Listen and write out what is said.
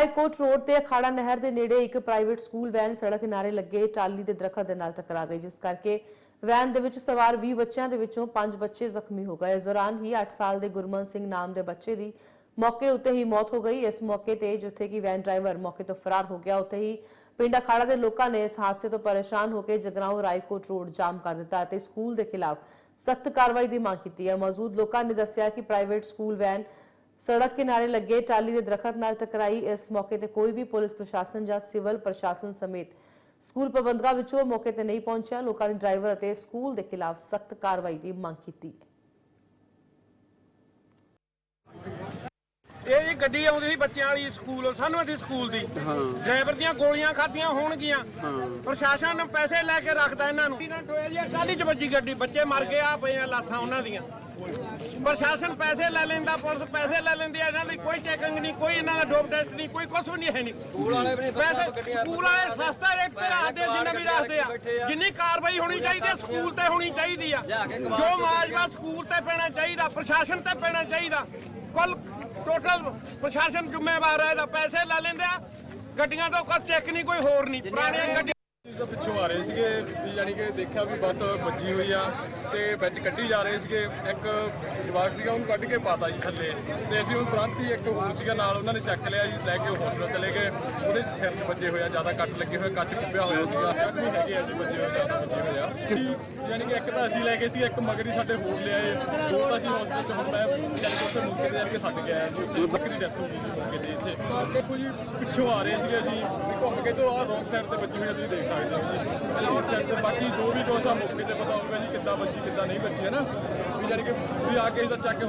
Raikot road ਤੇ ਅਖਾੜਾ ਨਹਿਰ ਦੇ ਨੇੜੇ ਇੱਕ ਪ੍ਰਾਈਵੇਟ ਸਕੂਲ ਵੈਨ ਸੜਕ ਕਿਨਾਰੇ ਲੱਗੇ ਟਾਲੀ ਦੇ ਦਰਖਤ ਦੇ ਨਾਲ ਟਕਰਾ ਗਈ, ਜਿਸ ਕਰਕੇ ਵੈਨ ਦੇ ਵਿੱਚ ਸਵਾਰ 20 ਬੱਚਿਆਂ ਦੇ ਵਿੱਚੋਂ 5 ਬੱਚੇ ਜ਼ਖਮੀ ਹੋ ਗਏ। ਇਸ ਦੌਰਾਨ ਹੀ 8 ਸਾਲ ਦੇ ਗੁਰਮਨ ਸਿੰਘ ਨਾਮ ਦੇ ਬੱਚੇ ਦੀ ਮੌਕੇ ਉੱਤੇ ਹੀ ਮੌਤ ਹੋ ਗਈ। ਇਸ ਮੌਕੇ ਤੇ ਜਿੱਥੇ ਕਿ ਵੈਨ ਡਰਾਈਵਰ ਮੌਕੇ ਤੋਂ ਫਰਾਰ ਹੋ ਗਿਆ, ਉੱਥੇ ਹੀ ਪਿੰਡ ਅਖਾੜਾ ਦੇ ਲੋਕਾਂ ਨੇ ਇਸ ਹਾਦਸੇ ਤੋਂ ਪਰੇਸ਼ਾਨ ਹੋ ਕੇ ਜਗਰਾਉਂ ਰਾਏਕੋਟ ਰੋਡ ਜਾਮ ਕਰ ਦਿੱਤਾ ਅਤੇ ਸਕੂਲ ਦੇ ਖਿਲਾਫ ਸਖਤ ਕਾਰਵਾਈ ਦੀ ਮੰਗ ਕੀਤੀ ਹੈ। ਮੌਜੂਦ ਲੋਕਾਂ ਨੇ ਦੱਸਿਆ ਕਿ ਪ੍ਰਾਈਵੇਟ ਸਕੂਲ ਵੈਨ ਸੜਕ ਕਿਨਾਰੇ ਲੱਗੇ ਟਾਲੀ ਦੇ ਦਰਖਤ ਨਾਲ ਟਕਰਾਈ ਇਸ ਮੌਕੇ ਤੇ ਕੋਈ ਵੀ ਪੁਲਿਸ ਪ੍ਰਸ਼ਾਸਨ ਜਾਂ ਸਿਵਲ ਪ੍ਰਸ਼ਾਸਨ ਸਮੇਤ। ਸਕੂਲ ਪ੍ਰਬੰਧਕਾਂ ਵਿੱਚੋਂ ਮੌਕੇ ਤੇ ਨਹੀਂ ਪਹੁੰਚਿਆ। ਲੋਕਾਂ ਨੇ ਡਰਾਈਵਰ ਅਤੇ ਸਕੂਲ ਦੇ ਖਿਲਾਫ ਸਖਤ ਕਾਰਵਾਈ ਦੀ ਮੰਗ ਕੀਤੀ। ਹੈ ਇਹ ਜੀ ਗੱਡੀ ਆਉਂਦੀ ਸੀ ਬੱਚਿਆਂ ਵਾਲੀ ਸਕੂਲ ਸਾਨੂੰ ਦੀ ਸਕੂਲ ਦੀ। ਡਰਾਈਵਰ ਦੀਆਂ ਗੋਲੀਆਂ ਖਾਧੀਆਂ ਹੋਣਗੀਆਂ। ਪ੍ਰਸ਼ਾਸਨ ਪੈਸੇ ਲੈ ਕੇ ਰੱਖਦਾ ਇਹਨਾਂ ਨੂੰ। ਇਹਨਾਂ ਟੋਏ ਜੀ ਟਾਲੀ ਚ ਵੱਜੀ ਗੱਡੀ ਬੱਚੇ ਮਰ ਗਏ ਆ ਪਈਆਂ ਲਾਸਾਂ ਉਹਨਾਂ ਦੀਆਂ। ਪ੍ਰਸ਼ਾਸਨ ਪੈਸੇ ਲੈ ਲੈਂਦਾ ਪੁਲਿਸ ਪੈਸੇ ਲੈ ਲੈਂਦੀ ਆ ਇਹਨਾਂ ਦੀ ਕੋਈ ਚੈਕਿੰਗ ਨਹੀਂ ਕੋਈ ਇਹਨਾਂ ਦਾ ਡੋਪ ਟੈਸਟ ਨਹੀਂ ਕੋਈ ਕੁਝ ਵੀ ਨਹੀਂ ਹੈ ਨਹੀਂ। ਸਕੂਲ ਵਾਲੇ ਵੀ ਪੈਸੇ ਸਕੂਲ ਵਾਲੇ ਸਸਤਾ ਰੇਟ ਤੇ ਰੱਖਦੇ ਜਿੰਨਾ ਵੀ ਰੱਖਦੇ ਆ। ਜਿੰਨੀ ਕਾਰਵਾਈ ਹੋਣੀ ਚਾਹੀਦੀ ਹੈ ਸਕੂਲ ਤੇ ਹੋਣੀ ਚਾਹੀਦੀ ਆ। ਜੋ ਮਾਜਵਾ ਸਕੂਲ ਤੇ ਪੈਣਾ ਚਾਹੀਦਾ ਪ੍ਰਸ਼ਾਸਨ ਤੇ ਪੈਣਾ ਚਾਹੀਦਾ। ਕੁੱਲ ਟੋਟਲ ਪ੍ਰਸ਼ਾਸਨ ਜ਼ਿੰਮੇਵਾਰ ਹੈ ਇਹਦਾ ਪੈਸੇ ਲੈ ਲੈਂਦੇ ਆ। ਗੱਡੀਆਂ ਤੋਂ ਕੋਈ ਚੈੱਕ ਨਹੀਂ ਕੋਈ ਹੋਰ ਨਹੀਂ। ਪੁਰਾਣੀਆਂ ਗੱਡੀਆਂ ਤੋਂ ਪਿੱਛੋਂ ਆ ਰਹੇ ਸੀਗੇ ਵੀ ਯਾਨੀ ਕਿ ਦੇਖਿਆ ਵੀ ਬੱਸ ਵੱਜੀ ਹੋਈ ਆ ਤੇ ਵਿੱਚ ਕੱਢੀ ਜਾ ਰਹੇ ਸੀਗੇ। ਇੱਕ ਜਵਾਕ ਸੀਗਾ ਉਹਨੂੰ ਕੱਢ ਕੇ ਪਾਤਾ ਜੀ ਥੱਲੇ ਤੇ ਅਸੀਂ ਉਹ ਤੁਰੰਤ ਹੀ ਇੱਕ ਹੋਰ ਸੀਗਾ ਨਾਲ ਉਹਨਾਂ ਨੇ ਚੱਕ ਲਿਆ ਜੀ ਲੈ ਕੇ ਹਸਪੀਟਲ ਚਲੇ ਗਏ। ਉਹਦੇ ਚ ਸਿਰ 'ਚ ਵੱਜੇ ਹੋਇਆ ਜ਼ਿਆਦਾ ਕੱਟ ਲੱਗੇ ਹੋਏ ਕੱਚ ਕੁੱਪਿਆ ਹੋਇਆ ਸੀਗਾ। ਹੈਗੇ ਆ ਜੀ ਵੱਜੇ ਹੋਏ ਜ਼ਿਆਦਾ ਵੱਜੇ ਹੋਏ ਆ ਯਾਨੀ ਕਿ ਇੱਕ ਤਾਂ ਅਸੀਂ ਲੈ ਗਏ ਸੀ ਇੱਕ ਮਗਰੀ ਸਾਡੇ ਹੋਰ ਲਿਆਏ। ਦੋ ਤਾਂ ਅਸੀਂ ਹਸਪੀਟਲ ਚ ਹੁੰਦਾ ਯਾਨੀ ਕਿ ਉੱਥੇ ਮੁੱਕੇ ਤੇ ਕੇ ਕੇ ਜੀ। ਬੱਕਰੀ ਡੈਥ ਹੋ ਗਈ ਜੀ ਮੌਕੇ ਤੇ ਇੱਥੇ। ਦੇਖੋ ਜੀ ਪਿੱਛੋਂ ਆ ਰਹੇ ਸੀਗੇ ਅਸੀਂ। ਘੁੰਮ ਕੇ ਤੋਂ ਆ ਰੋਂਗ ਸਾਈਡ ਤੇ ਵੱਜੀ ਹੋਈ ਆ, ਤੁਸੀਂ ਦੇਖ ਸਕਦੇ ਹੋ ਜੀ। ਰੋਂਗ ਸਾਈਡ ਤੇ ਬਾਕੀ ਜੋ ਵੀ ਕੋਸਾ ਮੌਕੇ ਤੇ ਪਤਾ ਹੋਊਗਾ ਜੀ ਕਿੱਦਾਂ ਵੱਜੀ ਕਿੱਦਾਂ ਨਹੀਂ ਵੱਜੀ ਹੈ ਨਾ? ਵੀ ਯਾਨੀ ਕਿ ਵੀ ਆ ਕੇ ਇਹਦਾ ਚੱਕ ਕੇ